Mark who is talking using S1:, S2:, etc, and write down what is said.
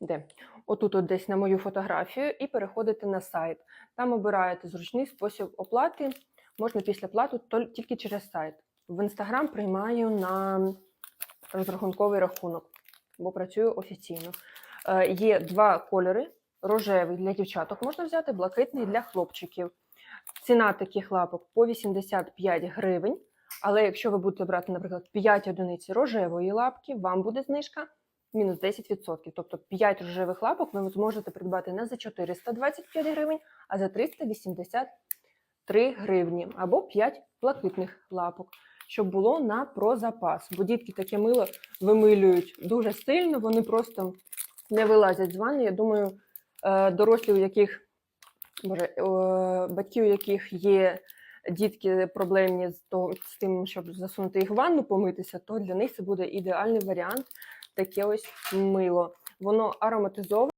S1: де? Отут от десь на мою фотографію і переходите на сайт. Там обираєте зручний спосіб оплати. Можна після плату тільки через сайт. В інстаграм приймаю на розрахунковий рахунок, бо працюю офіційно. Е, є два кольори: рожевий для дівчаток можна взяти, блакитний для хлопчиків. Ціна таких лапок по 85 гривень. Але якщо ви будете брати, наприклад, 5 одиниць рожевої лапки, вам буде знижка мінус 10%. Тобто 5 рожевих лапок ви зможете придбати не за 425 гривень, а за 383 гривні або 5 блакитних лапок, щоб було на прозапас. Бо дітки таке мило вимилюють дуже сильно, вони просто не вилазять з ванни. Я думаю, е, дорослі, у яких боже, е, батьки, у яких є дітки проблемні з, того, з тим, щоб засунути їх в ванну, помитися, то для них це буде ідеальний варіант таке ось мило. Воно ароматизоване.